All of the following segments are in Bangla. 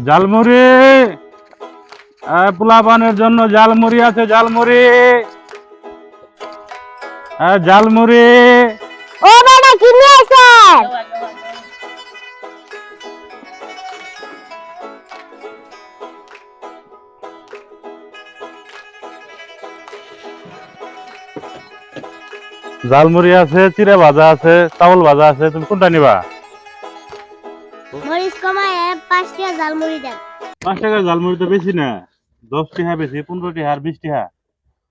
জালমুড়ি পোলাপানের জন্য জালমুড়ি আছে জালমুড়ি আহ, জালমুড়ি ও বেটা কি নিয়ে জালমুড়ি আছে চিড়ে ভাজা আছে চাউল ভাজা আছে তুমি কোনটা নিবা? পাঁচ টাকা ঝালমুড়ি দেন। পাঁচ টাকার জালমুড়ি তো বেশি না দশ টাকা বেশি পনেরো টাকা আর বিশ টাকা।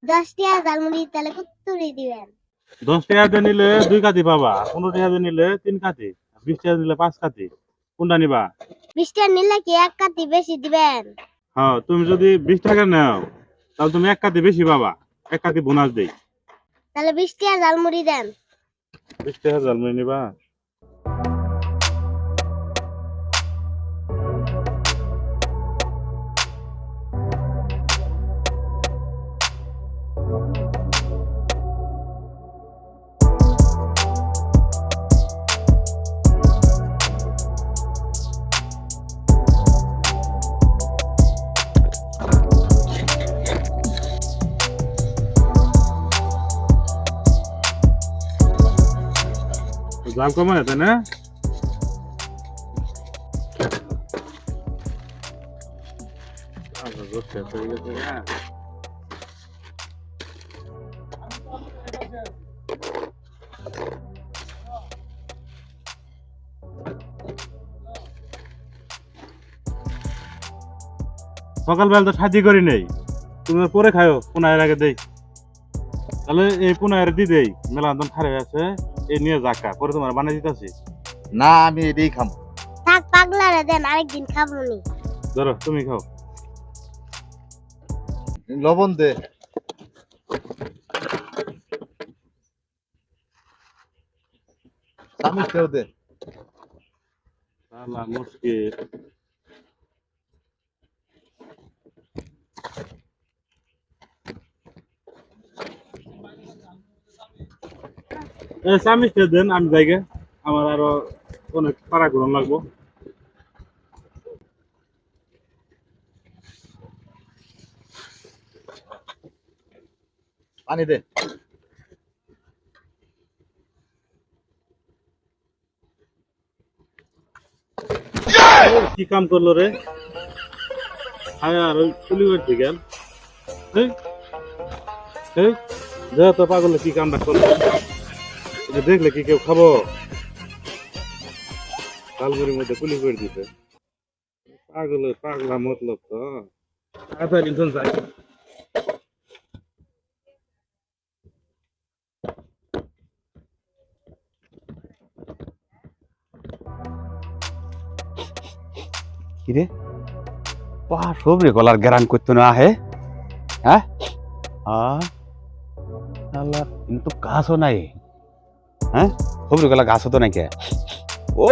দশ টাকা ঝালমুড়ি তাহলে কতরি দিবেন। দশ টাকা দিয়ে নিলে দুই কাতি পাবা পনেরো টাকা দিয়ে নিলে তিন কাতি বিশ টাকা দিলে পাঁচ কাতি। কোনটা নিবা? বিশ টাকা নিলে কি এক কাতি বেশি দিবেন? হ্যাঁ তুমি যদি বিশ টাকা নাও তাহলে তুমি এক কাতি বেশি পাবা এক কাতি বোনাস দেই। তাহলে বিশ টাকা ঝালমুড়ি দেন। বিশ টাকা জালমুড়ি নিবা? কমায় তাই না? গেছি, হ্যাঁ। সকালবেলা তো সাজি করি নেই। তুমি পরে খাও পুনায়ের আগে দেই। তাহলে এই পুনায়ের দি দেই মেলা খারাপ আছে। এই নিয়ে যাকা পরে তোমার বানিয়ে দিতেছি। না আমি এটাই খামো। থাক পাগলারে দেন আরেকদিন খাব নি। ধরো তুমি খাও। লবণ দে। চামিচ কেউ দে। সালা মুশকিল। চামিচটা দেন আমি যাইগে আমার আরও অনেক পাড়া ঘুরন লাগবো। পানি দে। কি কাম করল রে? আর ওই পুলিশের থেকে। এই এই যা তো পাগলে কি কামটা করল? এটা দেখলে কি কেউ খাব? তালগুড়ির মধ্যে পুলিশ করে দিতে পাগল, পাগলা মতলব তো তাড়াতাড়ি শুন যাই। হ্যাঁ? গাছও নাই। হ্যাঁ? সবরে গলা গাছও তো নাই কে ও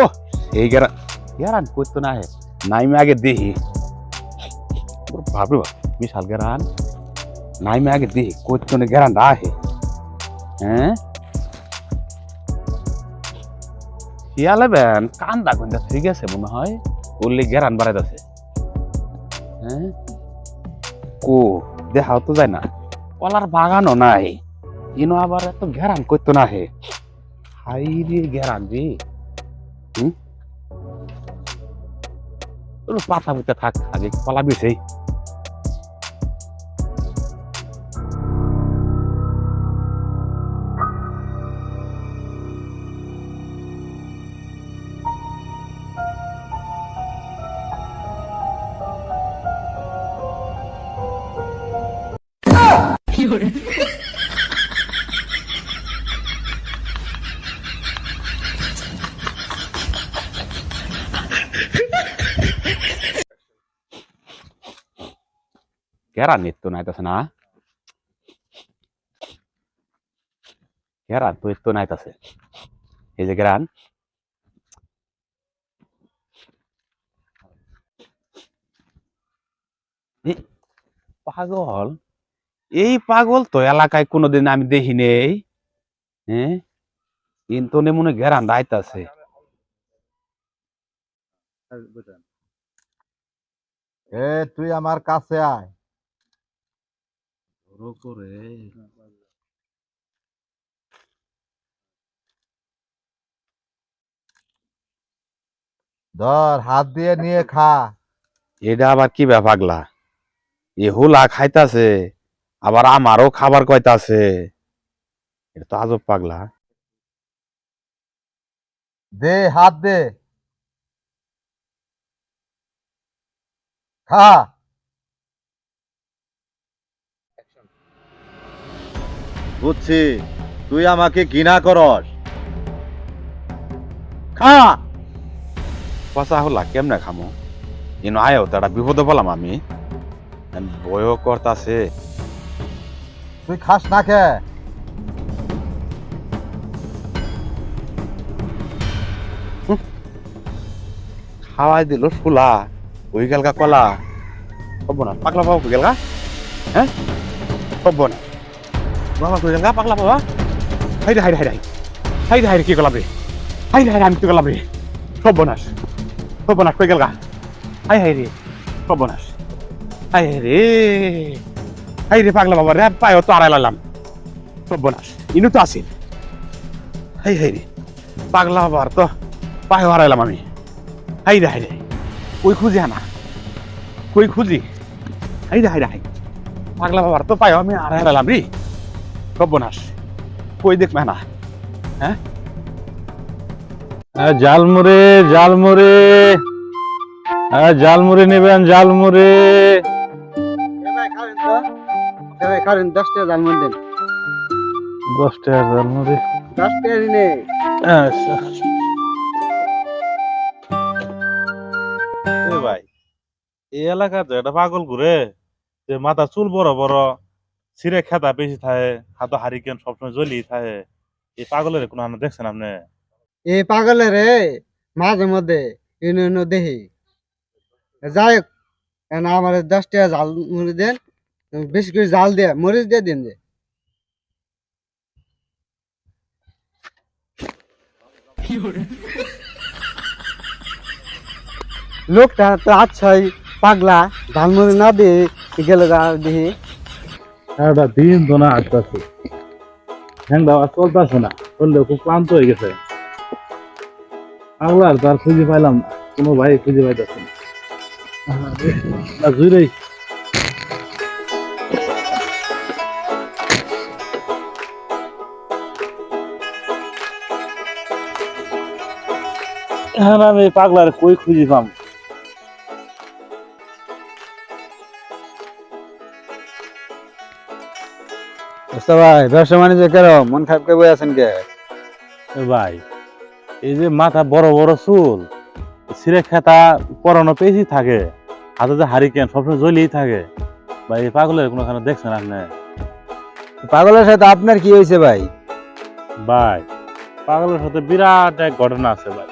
এই গ্যারান গ্যারান করতো না হে নাইমে আগে দেখি ভাবি বিশাল গ্যারান নাইমে আগে দেখি না গ্যারান আহে হ্যাঁ কান্দা গন্দা ঠিক আছে মনে হয় উল্লি গেরান বাড়াইতেছে হ্যাঁ কো দেখাও তো যায় না। কলার বাগানও নাই। ইনো আবার এত ঘেরান করতো না হে হাই রে ঘেরান রে। হুম? পাতা পুতা থাক আগে কলা বেছে ঘেরান নিত্য নাইতাছে না ঘেরান তো এত্ত এই যে ঘেরান পাগল এই পাগল তো এলাকায় কোনোদিন আমি দেখি নেই হ্যাঁ কিন্তু মনে ঘেরান দাইতাছে এ তুই আমার কাছে আয় বড় করে ধর হাত দিয়ে নিয়ে খা। এটা আবার কি ব্যাপার পাগলা? এ হুলা খাইতাছে আবার আমারও খাবার কইতাছে। এটা তো আজব পাগলা। দে হাত দে। খা। বুঝছি তুই আমাকে ঘৃণা করস। খা! পচা হুলা কেমনে খামো? ইনো আয়ও তো একটা বিপদে বললাম আমি। বয়ও করতাছে। তুই খাস না খে। খাওয়াই দিল ফুলা ওই গেলগা কলা। হব না পাগলা কই গেলগা? হ্যাঁ? হব না। বাবা কই গেলগা পাগলা বাবা হাইরে হাইরে হাইরে হাইরে হাইরে কি গলাম রে হাইরে হাইরে আমি কি গলাম রে সর্বনাশ সর্বনাশ কই গেলগা হাই হাই রে সর্বনাশ হাই রে হাই পাগলা বাবা রে পায় তো আড়াই লাইলাম সর্বনাশ ইনু তো আসিল হাই হাই রে পাগলা বাবার তো পায়ে হারাইলাম আমি হাই রে হাই কই খুঁজি আনা কই খুঁজি হাই রে হাই রে হাই পাগলা বাবার তো পায়ে আমি হারাইলাম রে সর্বনাশ। কই দেখ না জালমুড়ে জালমুড়ে হ্যাঁ জালমুড়ি নেবেন জালমুড়ি দেন। দশ আচ্ছা। ভাই এই এলাকাতে একটা পাগল ঘুরে। যে মাথা চুল বড় বড়। সিরে খেতা বেশি থাকে হাতে হারিকেন সবসময় জ্বলি থাকে। এই পাগলের কোনো আমরা দেখছেন আপনি? এই পাগলে রে মাঝে মধ্যে ইনো দেখি। যাই হোক কেন আমার দশটা জাল মুড়ি দেন বেশি করে জাল দিয়ে মরিচ দিয়ে দিন যে। লোকটা তো আচ্ছাই পাগলা ঝালমুড়ি না দিয়ে গেল দেখি। একটা দিন তো না আসতেছে। হ্যাং দাওয়া চলতেছে না। চললে খুব ক্লান্ত হয়ে গেছে। পাগলার তার খুঁজে পাইলাম না। কোনো ভাই খুঁজে পাইতেছে না। জুড়েই হ্যাঁ আমি পাগলার কই খুঁজে পাম? ভাই ব্যবসা বাণিজ্য কেন মন খারাপ করে বই আছেন কে? ভাই এই যে মাথা বড় বড় চুল সিরে খেতা পরানো পেয়েছি থাকে হাতে যে হারিকেন সবসময় জ্বলিয়েই থাকে। ভাই এই পাগলের কোনো খানে দেখছেন আপনি? পাগলের সাথে আপনার কি হয়েছে ভাই? ভাই পাগলের সাথে বিরাট এক ঘটনা আছে ভাই।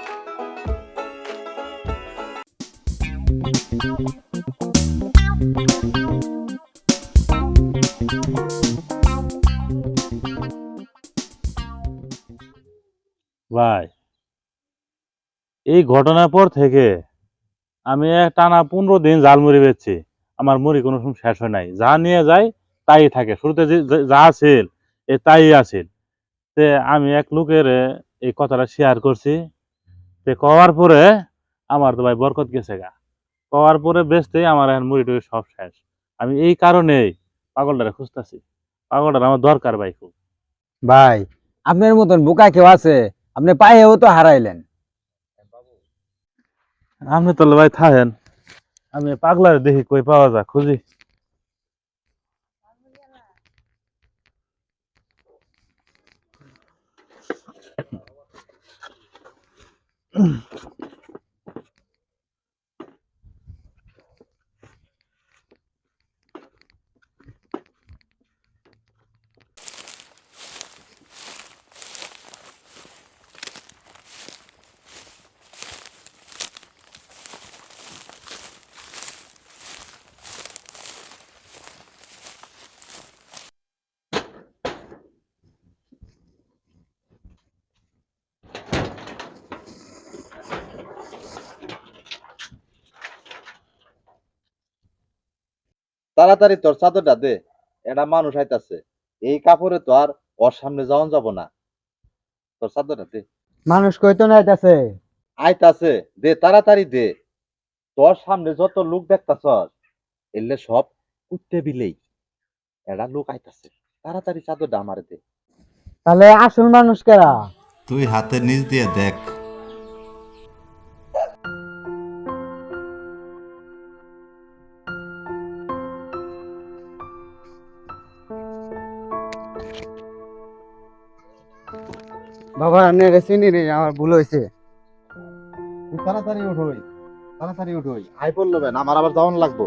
ভাই, এই ঘটনার পর থেকে আমি টানা পনেরো দিন জাল মুড়ি বেচছি। আমার মুড়ি কোনো সময় শেষ হয় নাই। যা নিয়ে যাই, তাই থাকে। শুরুতে যে আছিল, এ তাই আছিল। তে আমি এক লোকের এই কথাটা শেয়ার করছি। তে কওয়ার পরে আমার তো ভাই বরকত গেছে গা। কওয়ার পরে বেচতেই আমার এখন মুড়ি টুড়ি সব শেষ। আমি এই কারণেই পাগলটারে খুঁজতেছি। পাগলটার আমার দরকার ভাই খুব। ভাই, আপনার মতন বোকা কেউ আছে? हमने पाए हो तो हरा लेन। हमने तो लवाई था हैं हमें पागला देखी कोई पावा जा खुजी তাড়াতাড়ি তোর চাদরটা দে এটা মানুষ আইতাছে। এই কাপড়ে তো আর ওর সামনে যাওয়ান যাব না। তোর চাদরটা দে। মানুষ কইতো না আইতাছে? আইতাছে দে তাড়াতাড়ি দে। তোর সামনে যত লোক দেখতাছস এলে সব কুত্তে বিলেই এরা লোক আইতাছে। তাড়াতাড়ি চাদরটা আমার দে। তাহলে আসল মানুষ কেরা? তুই হাতে নিচ দিয়ে দেখ। বাবা আনে চিনি রে আমার ভুল হয়েছে তাড়াতাড়ি উঠোই তাড়াতাড়ি উঠোই আই আমার আবার যাওয়ান লাগবো।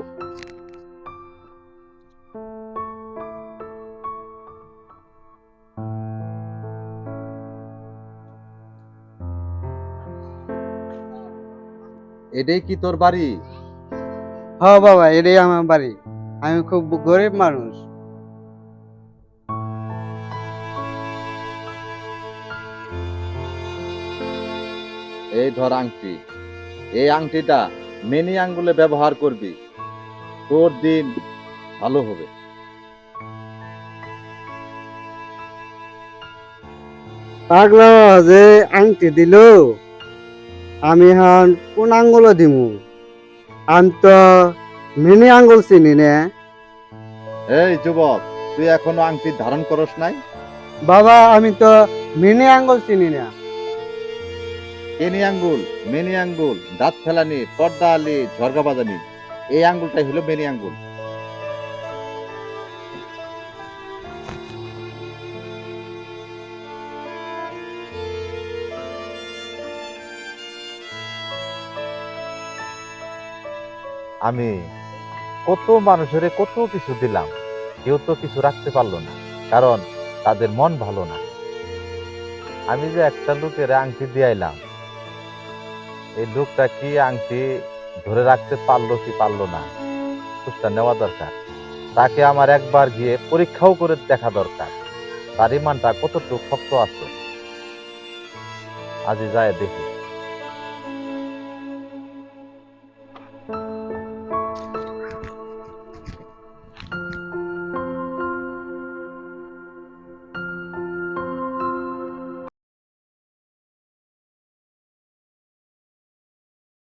এটাই কি তোর বাড়ি? হ বাবা এটাই আমার বাড়ি। আমি খুব গরিব মানুষ। এই ধর আংটি। এই আংটিটা মেনি আঙ্গুলে ব্যবহার করবি। তোর দিন ভালো হবে। পাগলা যে আংটি দিল আমি হন কোন আঙ্গুল দিমু? আমি তো মিনি আঙ্গুল চিনি নে। এই যুবক তুই এখনও আংটি ধারণ করস নাই? বাবা আমি তো মিনি আঙ্গুল চিনি না। এনি আঙ্গুল মেনি আঙ্গুল, দাঁত ফেলানি, পর্দা আলি, ঝরগা বাজানি এই আঙ্গুলটাই হলো মেনি আঙ্গুল। আমি কত মানুষের কত কিছু দিলাম, কেউ তো কিছু রাখতে পারল না, কারণ তাদের মন ভালো না। আমি যে একটা লোকের আংটি দিয়াইলাম এই লোকটা কি আংটি ধরে রাখতে পারল কি পারল না? খোঁজটা নেওয়া দরকার। তাকে আমার একবার গিয়ে পরীক্ষাও করে দেখা দরকার। তার ইমানটা কতটুকু শক্ত আছে? আজি যায় দেখি।